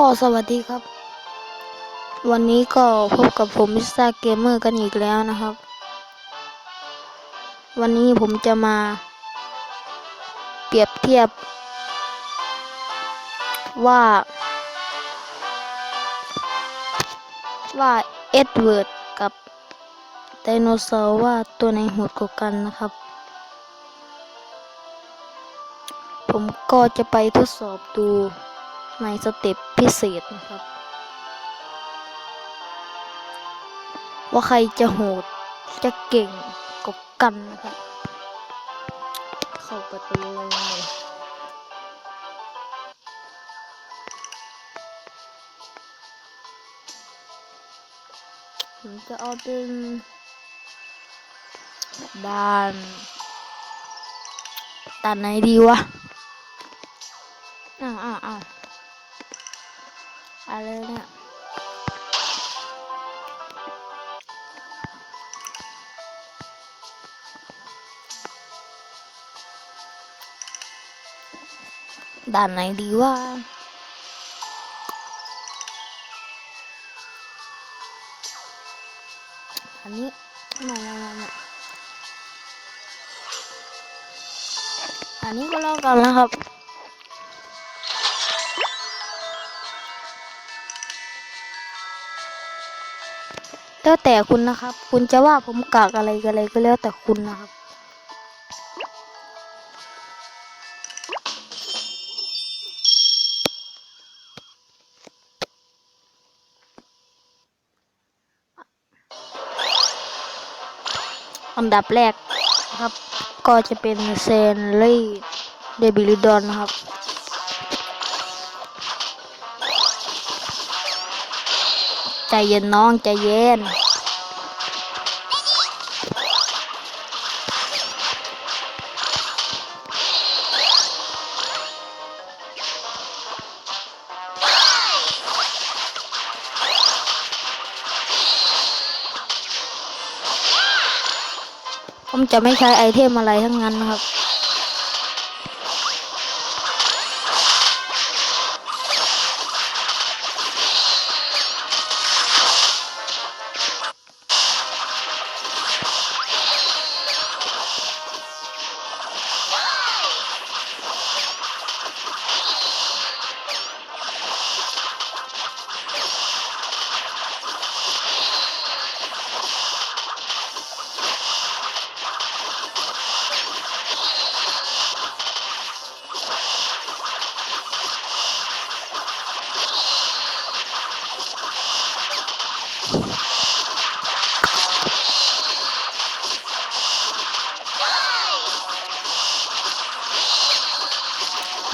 ก็สวัสดีครับ วันนี้ก็พบกับผมมิสเตอร์เกมเมอร์กันอีกแล้วนะครับ วันนี้ผมจะมา เปรียบเทียบ ว่า ว่าเอ็ดเวิร์ดกับไดโนเสาร์ว่าตัวไหนโหดกว่ากันนะครับ ผมก็จะไปทดสอบดูในสเต็ป พิเศษนะครับ ว่าใครจะโหดจะเก่งกว่ากันนะครับ เข้าประตูเลยผมจะเอาเป็นด่านด่านไหนดีวะอ้าวอ้าวอ้าว อะไรเนี่ยด่านไหนดีว่าอันนี้ม่ไม่ไม่ไม่อันนี้ก็แล้วกันนะครับ แล้วแต่คุณนะครับ คุณจะว่าผมกากอะไรกันอะไรก็แล้วแต่คุณนะครับ อันดับแรกนะครับ ก็จะเป็นเซนลี่เดบิลิดอนนะครับ ใจเย็นน้องใจเย็น ผมจะไม่ใช้ไอเทมอะไรทั้งนั้นนะครับ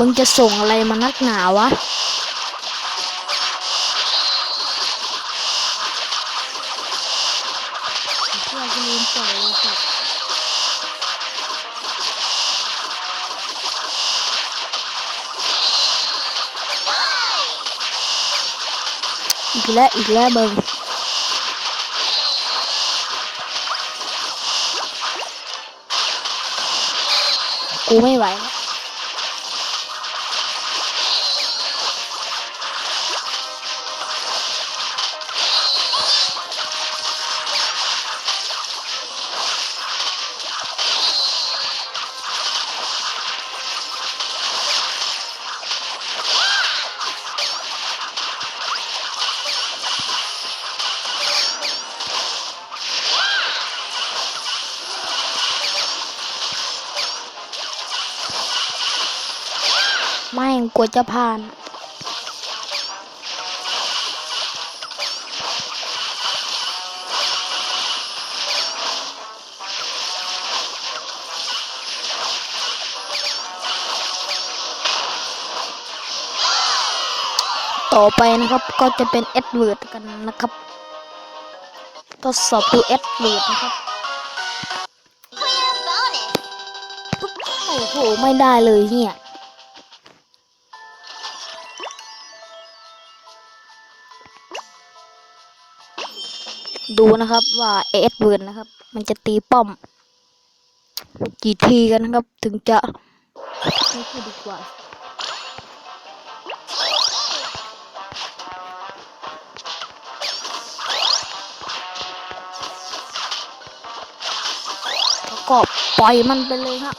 มึงจะส่งอะไรมานักหนาวะ เพื่อนจะลืมปล่อยเลยครับอีกแล้วอีกแล้วเบิงกูไม่ไหวแล้ว ไม่งกลัวจะผ่าน ต่อไปนะครับก็จะเป็นเอ็ดเวิร์ดกันนะครับ ทดสอบดูเอ็ดเวิร์ดนะครับ Clear bonus. โอ้โหไม่ได้เลยเนี่ย ดูนะครับว่าเอสเวิร์นนะครับ มันจะตีป้อม กี่ทีกันนะครับ ถึงจะไม่พูดดีกว่าก็ปล่อยมันไปเลยครับ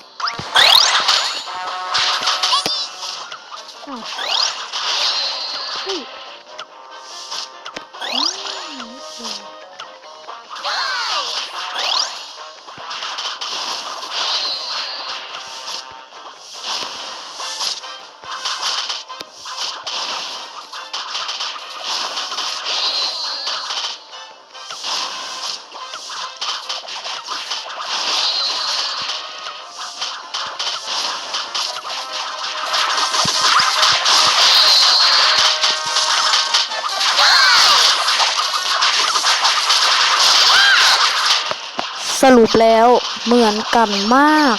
สรุปแล้วเหมือนกันมาก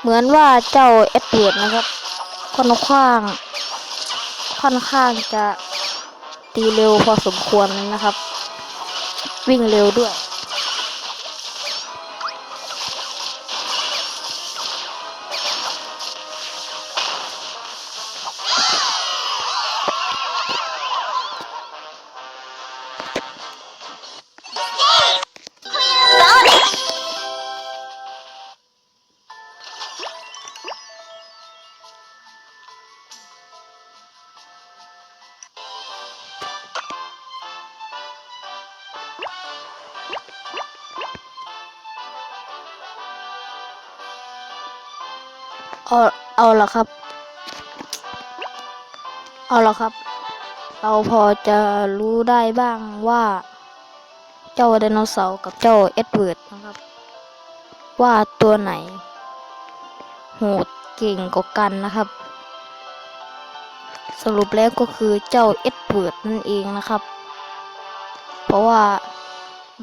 เหมือนว่าเจ้าเอ็ดเวิร์ดนะครับค่อนข้าง ค่อนข้างจะตีเร็วพอสมควรเลยนะครับ วิ่งเร็วด้วย เอาเอาละครับ เอาละครับ เราพอจะรู้ได้บ้างว่า เจ้าไดโนเสาร์กับเจ้าเอ็ดเวิร์ดนะครับ ว่าตัวไหน โหดเก่งกว่ากันนะครับ สรุปแล้วก็คือเจ้าเอ็ดเวิร์ดนั่นเองนะครับ เพราะว่า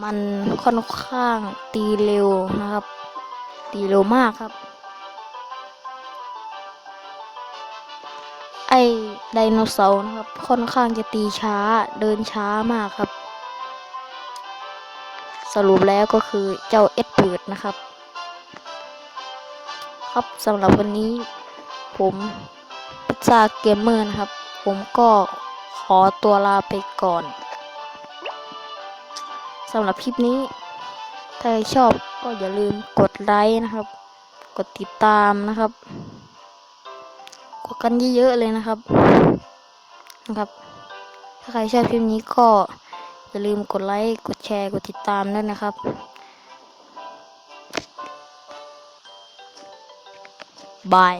มันค่อนข้างตีเร็วนะครับ ตีเร็วมากครับ ไอไดโนเสาร์นะครับ ค่อนข้างจะตีช้าเดินช้ามากครับ สรุปแล้วก็คือเจ้าเอ็ดเวิร์ดนะครับ ครับสำหรับวันนี้ผมพิซซ่าเกมเมอร์นะครับ ผมก็ขอตัวลาไปก่อนสำหรับคลิปนี้ ถ้าชอบก็อย่าลืมกดไลค์นะครับ กดติดตามนะครับ กดกันเยอะๆเลยนะครับ นะครับ ถ้าใครชอบคลิปนี้ก็อย่าลืมกดไลค์ กดแชร์ กดติดตามด้วยนะครับบาย